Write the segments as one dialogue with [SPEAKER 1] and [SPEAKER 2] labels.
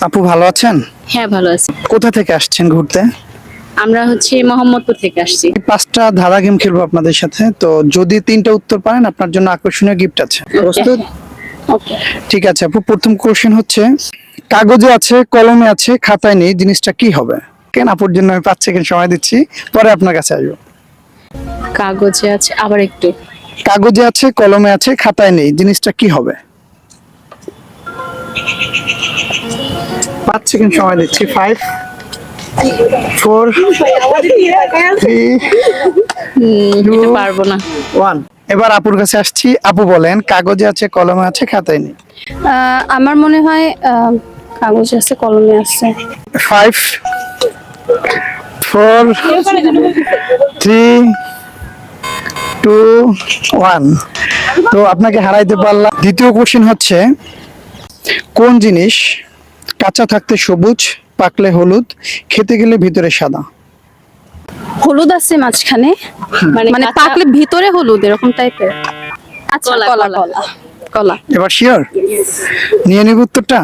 [SPEAKER 1] আপু ভালো আছেন?
[SPEAKER 2] হ্যাঁ ভালো আছি।
[SPEAKER 1] কোথা থেকে আসছেন ঘুরতে?
[SPEAKER 2] আমরা হচ্ছে মোহাম্মদপুর থেকে আসছি।
[SPEAKER 1] পাঁচটা ধাঁধা গেম খেলব আপনাদের সাথে। তো যদি তিনটা উত্তর পারেন আপনার জন্য আকর্ষণীয় গিফট আছে। প্রস্তুত? ঠিক আছে আপু। প্রথম কোশ্চেন হচ্ছে কাগজে আছে কলমে আছে খাতায় নেই জিনিসটা কি হবে? কেন আপুর জন্য আমি পাঁচ সেকেন্ড সময় দিচ্ছি? পরে আপনার কাছে আসব।
[SPEAKER 2] কাগজে আছে আবার একটু।
[SPEAKER 1] কাগজে আছে কলমে আছে খাতায় নেই জিনিসটা কি হবে? পাঁচ সেকেন্ড সময় দিচ্ছি। ফাইভ ফোর থ্রি
[SPEAKER 2] পারব না।
[SPEAKER 1] ওয়ান এবার আপুর কাছে আসছি। আপু বলেন কাগজে আছে কলমে আছে খাতায় নেই?
[SPEAKER 3] আমার মনে হয় কাগজ আছে কলমে আছে।
[SPEAKER 1] Five four three two one তো আপনাকে হারাইতে পারলাম। দ্বিতীয় কোশ্চেন হচ্ছে কোন জিনিস কাঁচা থাকতে সবুজ পাকলে হলুদ খেতে গেলে ভিতরে সাদা।
[SPEAKER 3] হলুদ আছে মাঝখানে
[SPEAKER 2] মানে
[SPEAKER 3] মানে পাকলে ভিতরে হলুদ এরকম টাইপের আচ্ছা
[SPEAKER 2] কলা,
[SPEAKER 3] কলা
[SPEAKER 2] কলা।
[SPEAKER 1] এবার শিওর? নিয়ে নিব উত্তরটা?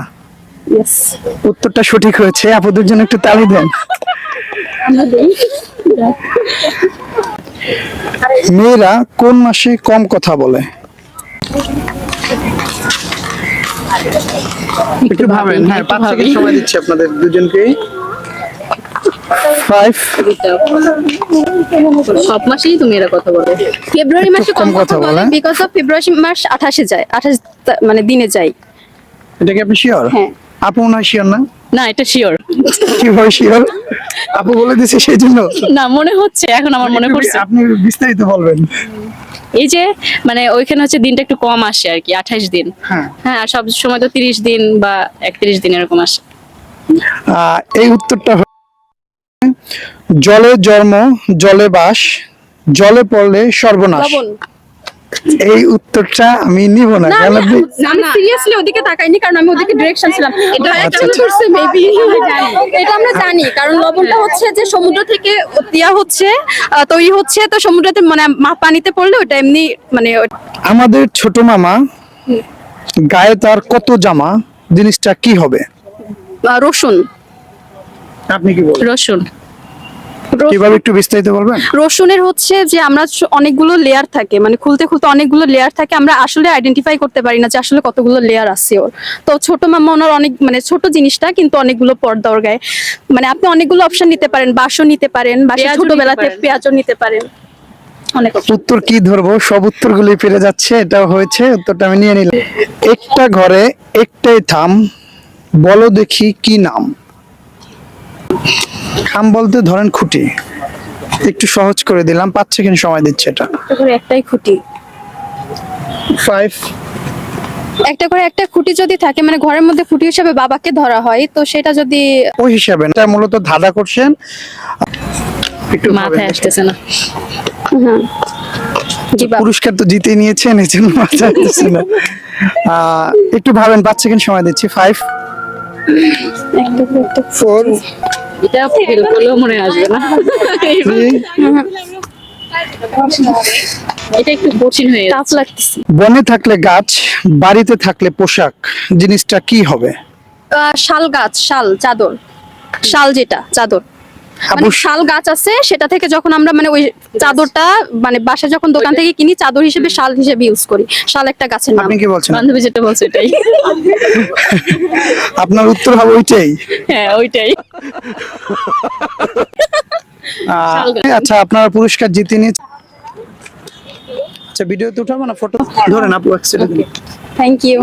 [SPEAKER 1] উত্তরটা সঠিক হয়েছে। আপুদের জন্য একটু তালি দেন। মেয়েরা কোন মাসে কম কথা বলে? একটু ভাবেন হ্যাঁ পাঁচ সেকেন্ড সময় দিচ্ছি আপনাদের দুজনকেই। ফাইভ
[SPEAKER 2] সব মাসেই তুমি এরা কথা বলে।
[SPEAKER 3] ফেব্রুয়ারি মাসে
[SPEAKER 1] কম
[SPEAKER 3] কম
[SPEAKER 1] কথা
[SPEAKER 3] কথা বলে
[SPEAKER 1] বলে।
[SPEAKER 3] বিকজ অফ ফেব্রুয়ারি মাস আঠাশে যায় আঠাশ মানে দিনে যায়।
[SPEAKER 1] এটা কি আপনি শিওর
[SPEAKER 3] হ্যাঁ।
[SPEAKER 1] আপু শিওর না?
[SPEAKER 2] না এটা শিওর
[SPEAKER 1] কীভাবে শিওর আপু বলে দিছে সেই জন্য?
[SPEAKER 2] না মনে হচ্ছে এখন আমার মনে পড়ছে।
[SPEAKER 1] আপনি বিস্তারিত বলবেন।
[SPEAKER 2] এই যে মানে ওইখানে হচ্ছে দিনটা একটু কম আসে আর কি আঠাশ দিন।
[SPEAKER 1] হ্যাঁ।
[SPEAKER 2] হ্যাঁ আর সব সময় তো তিরিশ দিন বা একত্রিশ দিন এরকম আসে।
[SPEAKER 1] এই উত্তরটা জলে জন্ম জলে বাস জলে পড়লে সর্বনাশ। এই উত্তরটা আমি নিব না কারণ
[SPEAKER 3] আমি
[SPEAKER 1] আপনি
[SPEAKER 3] আমি সিরিয়াসলি ওদিকে তাকাইনি কারণ আমি ওদিকে ডিরেকশন ছিলাম। এটা
[SPEAKER 1] আচ্ছা।
[SPEAKER 3] করছে মেবি এটা আমরা জানি কারণ লবণটা হচ্ছে যে সমুদ্র থেকে দেয়া হচ্ছে তৈরি হচ্ছে তো সমুদ্রতে মানে মা- পানিতে পড়লে ওটা এমনি মানে
[SPEAKER 1] আমাদের ছোট মামা গায়ে তার কত জামা জিনিসটা কি হবে?
[SPEAKER 3] রসুন।
[SPEAKER 1] আপনি কি বলেন
[SPEAKER 2] রসুন।
[SPEAKER 1] কীভাবে একটু বিস্তারিত বলবেন?
[SPEAKER 3] রসুনের হচ্ছে যে আমরা অনেকগুলো লেয়ার থাকে মানে খুলতে খুলতে অনেকগুলো লেয়ার থাকে আমরা আসলে আইডেন্টিফাই করতে পারি না যে আসলে কতগুলো লেয়ার আছে ওর। তো ছোট মামা ওনার অনেক মানে ছোট জিনিসটা কিন্তু অনেকগুলো পর্দা ওর গায়ে। মানে আপনি অনেকগুলো অপশন নিতে পারেন বাসও নিতে পারেন বাসা ছোটবেলাতে পেঁয়াজও নিতে পারেন। অনেক
[SPEAKER 1] উত্তর কি ধরবো? সব উত্তরগুলি পেরে যাচ্ছে এটা হয়েছে উত্তরটা আমি নিয়ে নিলাম। একটা ঘরে একটাই থাম বলো দেখি কি নাম। খাম বলতে ধরেন খুঁটি। একটু সহজ করে দিলাম পাঁচ সেকেন্ড সময় দিচ্ছে এটা।
[SPEAKER 3] একটাই খুঁটি।
[SPEAKER 1] ফাইভ
[SPEAKER 3] একটা করে একটা খুঁটি যদি থাকে মানে ঘরের মধ্যে খুঁটি হিসেবে বাবাকে ধরা হয় তো সেটা যদি
[SPEAKER 1] ওই হিসাবে এটা মূলত ধাঁধা করছেন। একটু
[SPEAKER 2] মাথায়। আসতেছে না।
[SPEAKER 3] বাবা।
[SPEAKER 1] পুরস্কার তো জিতে নিয়েছেন এই জন্য মাথায় আসতেছে না। একটু ভাবেন পাঁচ সেকেন্ড সময় দিচ্ছি। ফাইভ
[SPEAKER 3] একটা করে একটা
[SPEAKER 1] ফোর
[SPEAKER 2] এটা ফিল করলেও মনে আসবে না। এটা একটু কঠিন হয়ে
[SPEAKER 3] টাফ লাগতেছে।
[SPEAKER 1] বনে থাকলে গাছ বাড়িতে থাকলে পোশাক জিনিসটা কি হবে?
[SPEAKER 3] আহ, শাল গাছ শাল চাদর। শাল যেটা চাদর। মানে শাল গাছ আছে সেটা থেকে যখন আমরা মানে ওই চাদরটা মানে বাসা যখন দোকান থেকে কিনি চাদর হিসেবে শাল হিসেবে ইউজ করি। শাল একটা গাছের নাম।
[SPEAKER 1] আপনি কি বলছেন?
[SPEAKER 2] বান্ধবী যেটা বলছে এটাই
[SPEAKER 1] আপনার উত্তর হবে ওইটাই।
[SPEAKER 2] হ্যাঁ ওইটাই।
[SPEAKER 1] আচ্ছা আপনারা পুরস্কার জিতে নিয়েছেন আচ্ছা ভিডিওতে উঠাবো না? ফটো ধরেন আপু।
[SPEAKER 3] Thank you